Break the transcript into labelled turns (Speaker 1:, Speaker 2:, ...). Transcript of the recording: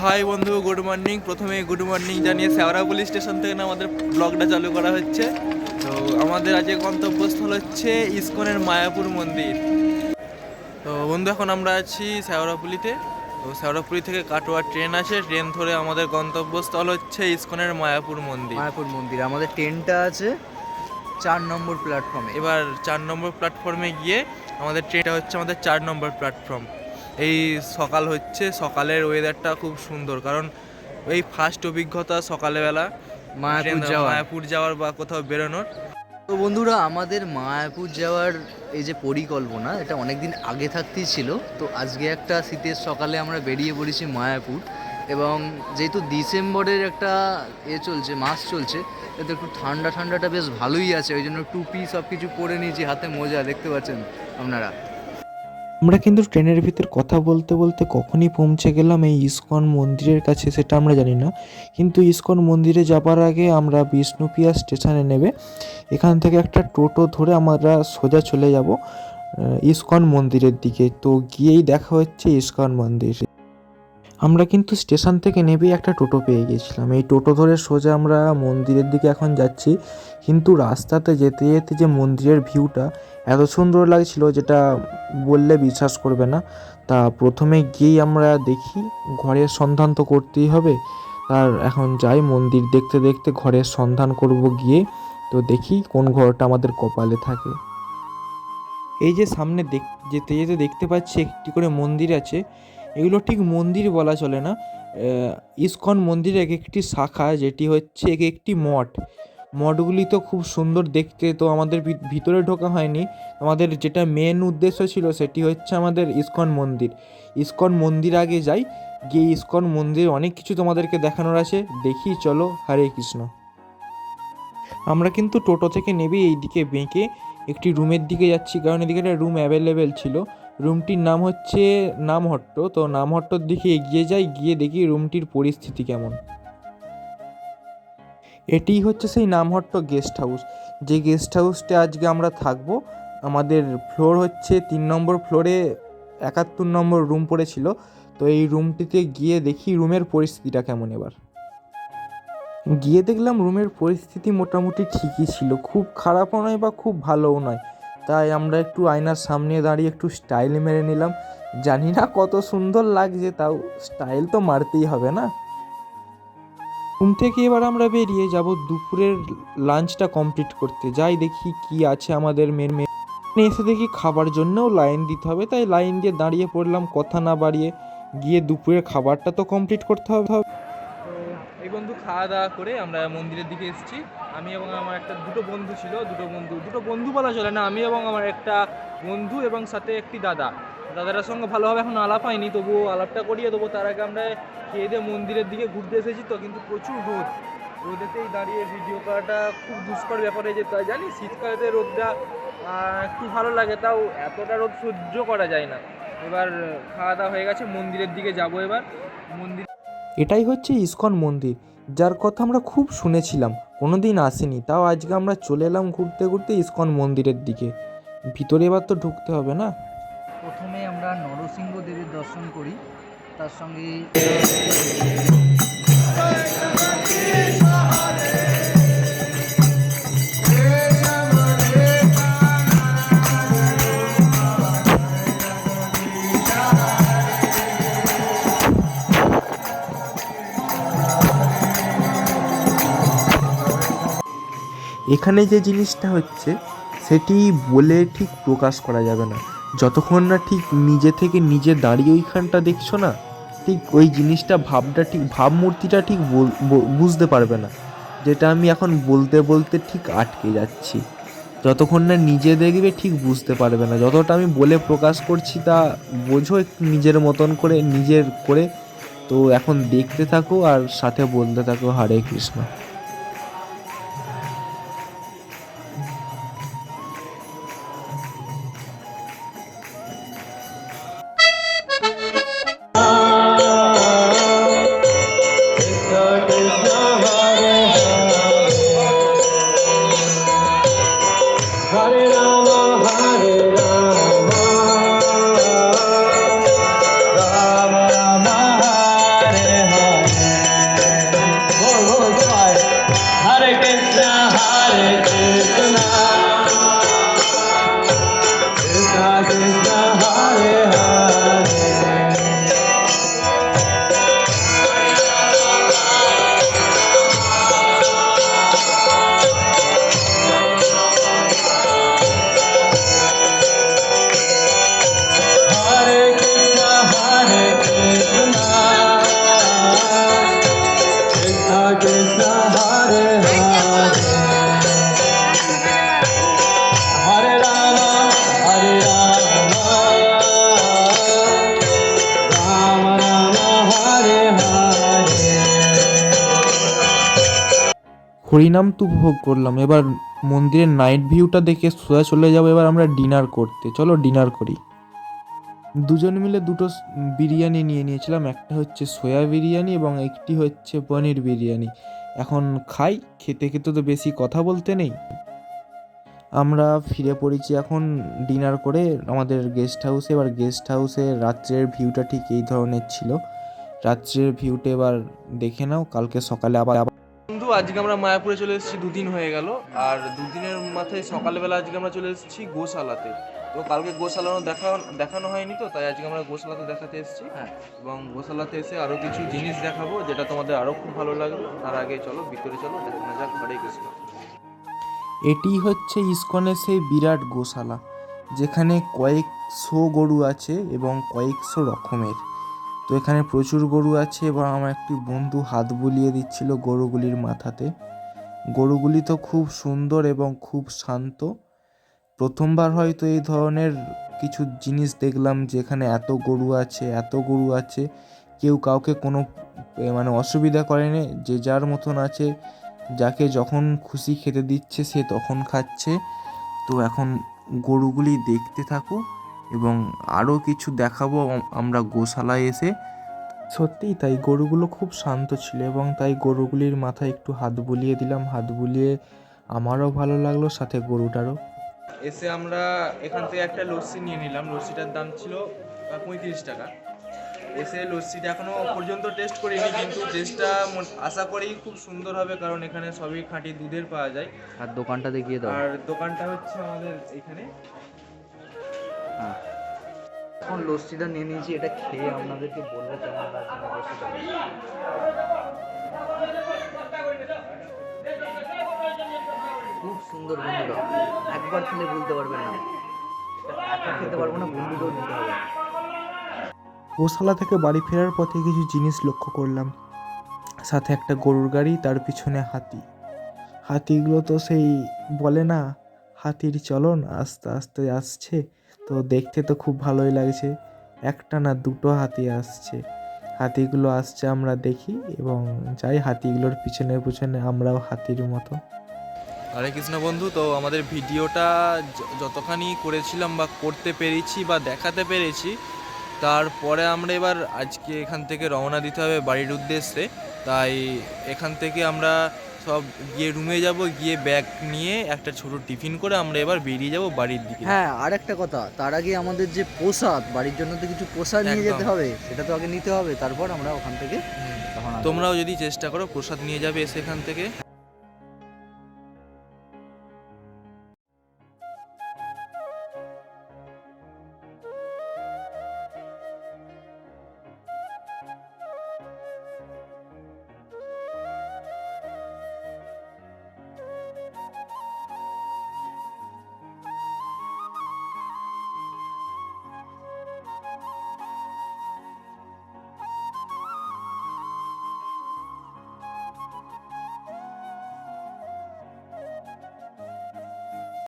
Speaker 1: High বন্ধু good morning. প্রথমে good morning জানিয়ে শেওড়া পুলিশ স্টেশন থেকে আমাদের ব্লগটা চালু করা হচ্ছে। তো আমাদের আজকে গন্তব্যস্থল হচ্ছে ইসকনের মায়াপুর মন্দির। তো বন্ধু এখন আমরা আছি শেওড়াপুলিতে তো শেওড়াপুলি থেকে কাটোয়া ট্রেন আছে ট্রেন ধরে আমাদের গন্তব্যস্থল হচ্ছে ইসকনের মায়াপুর মন্দির।
Speaker 2: মায়াপুর মন্দির আমাদের ট্রেনটা আছে চার নম্বর প্ল্যাটফর্মে
Speaker 1: এবার চার নম্বর প্ল্যাটফর্মে গিয়ে আমাদের ট্রেনটা হচ্ছে আমাদের চার নম্বর প্ল্যাটফর্ম এই সকাল হচ্ছে সকালের ওয়েদারটা খুব সুন্দর। কারণ এই ফার্স্ট অভিজ্ঞতা সকালবেলা
Speaker 2: মায়াপুর যাওয়া।
Speaker 1: মায়াপুর যাওয়ার বা কোথাও বেরোনোর।
Speaker 2: তো বন্ধুরা আমাদের মায়াপুর যাওয়ার এই যে পরিকল্পনা এটা অনেক দিন আগে থাকতেই ছিল। তো আজকে একটা শীতের সকালে আমরা বেরিয়ে পড়েছি মায়াপুর। এবং যেহেতু ডিসেম্বরের একটা এ চলছে মাস চলছে এতে একটু ঠান্ডা ঠান্ডাটা বেশ ভালোই আছে। ওই জন্য টুপি সব কিছু পরে নিয়েছি হাতে মোজা দেখতে পাচ্ছেন আপনারা।
Speaker 3: আমরা কিন্তু ট্রেনের ভিতর কথা বলতে বলতে কখনই পৌঁছে গেলাম এই ইস্কন মন্দিরের কাছে, সেটা আমরা জানি না। কিন্তু ইস্কন মন্দিরে যাবার আগে আমরা বিষ্ণুপিয়া স্টেশনে নেবে। এখান থেকে একটা টোটো ধরে আমরা সোজা চলে যাব ইস্কন মন্দিরের দিকে। তো গিয়েই দেখা হচ্ছে ইস্কন মন্দির। আমরা কিন্তু স্টেশন থেকে নেবেই একটা টোটো পেয়ে গেছিলাম এই টোটো ধরে সোজা আমরা মন্দিরের দিকে এখন যাচ্ছি। কিন্তু রাস্তাতে যেতে যেতে যে মন্দিরের ভিউটা এত সুন্দর লাগছিল যেটা বললে বিশ্বাস করবে না। তা প্রথমে গিয়েই আমরা দেখি ঘরের সন্ধান তো করতেই হবে। আর এখন যাই মন্দির দেখতে দেখতে ঘরের সন্ধান করব গিয়ে। তো দেখি কোন ঘরটা আমাদের কপালে থাকে। এই যে সামনে দেখ, যেতে যেতে দেখতে পাচ্ছি একটি করে মন্দির আছে। এগুলো ঠিক মন্দির বলা চলে না। ইসকন মন্দিরের এক একটি শাখা, যেটি হচ্ছে এক একটি মঠ। মঠগুলি তো খুব সুন্দর দেখতে, তো আমাদের ভিতরে ঢোকা হয়নি। আমাদের যেটা মেন উদ্দেশ্য ছিল সেটি হচ্ছে আমাদের ইসকন মন্দির। ইসকন মন্দির আগে যাই, গিয়ে ইসকন মন্দির অনেক কিছু তোমাদেরকে দেখানোর আছে। দেখি, চলো, হরে কৃষ্ণ। আমরা কিন্তু টোটো থেকে নেবে এই দিকে বেঁকে একটি রুমের দিকে যাচ্ছি, কারণ এদিকে একটা রুম অ্যাভেলেবেল ছিল। রুমটির নাম হচ্ছে নামহট্ট। তো নামহট্টর দিকে এগিয়ে যাই, গিয়ে দেখি রুমটির পরিস্থিতি কেমন। এটিই হচ্ছে সেই নামহট্ট গেস্ট হাউস। যে গেস্ট হাউসটা আজকে আমরা থাকব, আমাদের ফ্লোর হচ্ছে তিন নম্বর ফ্লোরে একাত্তর নম্বর রুম পড়েছিল। তো এই রুমটিতে গিয়ে দেখি রুমের পরিস্থিতিটা কেমন এবার। গিয়ে দেখলাম রুমের পরিস্থিতি মোটামুটি ঠিকই ছিল। খুব খারাপও নয় বা খুব ভালোও নয়। তাই আমরা একটু আয়নার সামনে দাঁড়িয়ে একটু স্টাইল মেরে নিলাম। জানি না কত সুন্দর লাগছে তাও স্টাইল তো মারতেই হবে না। ঘুম থেকে এবার আমরা বেরিয়ে যাব দুপুরের লাঞ্চটা কমপ্লিট করতে। যাই দেখি কি আছে আমাদের মেন মেয়ে এসে দেখি খাবার জন্যও লাইন দিতে হবে তাই লাইন দিয়ে দাঁড়িয়ে পড়লাম কথা না বাড়িয়ে গিয়ে দুপুরের খাবারটা তো কমপ্লিট করতে হবে।
Speaker 1: এই বন্ধু খাওয়া দাওয়া করে আমরা মন্দিরের দিকে এসেছি। আমি এবং আমার একটা দুটো বন্ধু ছিল, দুটো বন্ধু দুটো বন্ধু বলা চলে না, আমি এবং আমার একটা বন্ধু এবং সাথে একটি দাদা। দাদাটার সঙ্গে ভালোভাবে এখন আলাপ হয়নি, তবুও আলাপটা করিয়ে দেবো। তার আগে আমরা খেয়ে দিয়ে মন্দিরের দিকে ঘুরতে এসেছি তো, কিন্তু প্রচুর রোদ। রোদেতেই দাঁড়িয়ে ভিডিও করাটা খুব দুষ্কর ব্যাপারে যে তা জানি শীতকালেতে রোদটা একটু ভালো লাগে, তাও এতটা রোদ সহ্য করা যায় না। এবার খাওয়া দাওয়া হয়ে গেছে, মন্দিরের দিকে যাব এবার। মন্দির
Speaker 3: এটাই হচ্ছে ইসকন মন্দির। যার কথা আমরা খুব শুনেছিলাম কোনো দিন আসেনি। তাও আজকে আমরা চলে এলাম ঘুরতে ঘুরতে ইস্কন মন্দিরের দিকে। ভিতরে এবার তো ঢুকতে হবে না?
Speaker 2: প্রথমে আমরা নরসিংহ দেবের দর্শন করি, তার সঙ্গে
Speaker 3: এখানে যে জিনিসটা হচ্ছে, সেটি বলে ঠিক প্রকাশ করা যাবে না। যতক্ষণ না ঠিক নিজে থেকে নিজে দাঁড়িয়ে ওইখানটা দেখছ না, ঠিক ওই জিনিসটা ভাবটা ঠিক, ভাবমূর্তিটা ঠিক বুঝতে পারবে না। যেটা আমি এখন বলতে বলতে ঠিক আটকে যাচ্ছি। যতক্ষণ না নিজে দেখবে ঠিক বুঝতে পারবে না। যতটা আমি বলে প্রকাশ করছি তা বোঝো একটু নিজের মতন করে, নিজের করে। তো এখন দেখতে থাকো আর সাথে বলতে থাকো, হরে কৃষ্ণ। হরিনাম তো উপভোগ করলাম। এবার মন্দিরের নাইট ভিউটা দেখে সোজা চলে যাব, এবার আমরা ডিনার করতে। চলো ডিনার করি। দুজন মিলে দুটো বিরিয়ানি নিয়ে নিয়েছিলাম। একটা হচ্ছে সোয়া বিরিয়ানি এবং একটি হচ্ছে পনির বিরিয়ানি। এখন খাই, খেতে খেতে তো বেশি কথা বলতে নেই। আমরা ফিরে পড়েছি এখন ডিনার করে আমাদের গেস্ট হাউসে এবার গেস্ট হাউসে রাত্রের ভিউটা ঠিক এই ধরনের ছিল। রাত্রের ভিউটা এবার দেখে নাও, কালকে সকালে আবার
Speaker 1: বন্ধু আজকে আমরা মায়াপুরে চলে এসেছি দুদিন হয়ে গেল। আর দুদিনের মাথায় সকালবেলা আজকে আমরা চলে এসেছি গোশালাতে। তো কালকে গোশালানো দেখা দেখানো হয়নি তো তাই আজকে আমরা গোশালাতে দেখাতে এসেছি।
Speaker 2: হ্যাঁ।
Speaker 1: এবং গোশালাতে এসে আরও কিছু জিনিস দেখাবো যেটা তোমাদের আরও খুব ভালো লাগবে তার আগে চলো ভিতরে চলো দেখানো যাক হরে কৃষ্ণ।
Speaker 3: এটি হচ্ছে ইস্কনের সেই বিরাট গোশালা যেখানে কয়েকশো গরু আছে এবং কয়েকশো রকমের। তো এখানে প্রচুর গরু আছে এবং আমার একটি বন্ধু হাত বুলিয়ে দিচ্ছিল গরুগুলির মাথাতে। গরুগুলি তো খুব সুন্দর এবং খুব শান্ত। প্রথমবার হয়তো এই ধরনের কিছু জিনিস দেখলাম যেখানে এত গরু আছে, এত গরু আছে। কেউ কাউকে কোনো মানে অসুবিধা করেনি। যে যার মতন আছে, যাকে যখন খুশি খেতে দিচ্ছে সে তখন খাচ্ছে। তো এখন গরুগুলি দেখতে থাকো এবং আরও কিছু দেখাবো আমরা গোশালায় এসে। সত্যিই তাই গরুগুলো খুব শান্ত ছিল এবং তাই গরুগুলির মাথায় একটু হাত বুলিয়ে দিলাম হাত বুলিয়ে আমারও ভালো লাগল সাথে গরুটারও।
Speaker 1: এসে আমরা এখান থেকে একটা লস্যি নিয়ে নিলাম লস্যিটার দাম ছিল পঁয়ত্রিশ টাকা। এসে লস্যিটা এখনও পর্যন্ত টেস্ট করিনি কিন্তু টেস্টটা আশা করি খুব সুন্দর হবে কারণ এখানে সবই খাঁটি দুধের পাওয়া যায়।
Speaker 2: আর দোকানটা দেখিয়ে দাও।
Speaker 1: আর দোকানটা হচ্ছে আমাদের এখানে
Speaker 2: এখন লস্যিটা নিয়ে নিয়েছি, এটা খেয়ে আপনাদেরকে বলব কেমন খুব সুন্দর বন্ধুরা, একবার খেলে ভুলতে পারবেন না।
Speaker 3: গোশালা থেকে বাড়ি ফেরার পথে কিছু জিনিস লক্ষ্য করলাম। সাথে একটা গরুর গাড়ি, তার পিছনে হাতি। হাতিগুলো তো সেই বলে না, হাতির চলন আস্তে আস্তে আসছে। তো দেখতে তো খুব ভালোই লাগছে। একটা না দুটো হাতি আসছে। হাতিগুলো আসছে আমরা দেখি এবং যাই হাতিগুলোর পিছনে পিছনে আমরাও হাতির মতো।
Speaker 1: হরে কৃষ্ণ বন্ধু, তো আমাদের ভিডিওটা যতখানি করেছিলাম বা করতে পেরেছি বা দেখাতে পেরেছি, তারপরে আমরা এবার আজকে এখান থেকে রওনা দিতে হবে বাড়ির উদ্দেশ্যে। তাই এখান থেকে আমরা সব গিয়ে রুমে যাব গিয়ে ব্যাগ নিয়ে একটা ছোট টিফিন করে আমরা এবার বেরিয়ে যাব বাড়ির দিকে।
Speaker 2: হ্যাঁ আর একটা কথা তার আগে আমাদের যে প্রসাদ বাড়ির জন্য তো কিছু প্রসাদ নিয়ে যেতে হবে সেটা তো আগে নিতে হবে তারপর আমরা ওখান থেকে।
Speaker 1: তোমরাও যদি চেষ্টা করো প্রসাদ নিয়ে যাবে এসে এখান থেকে।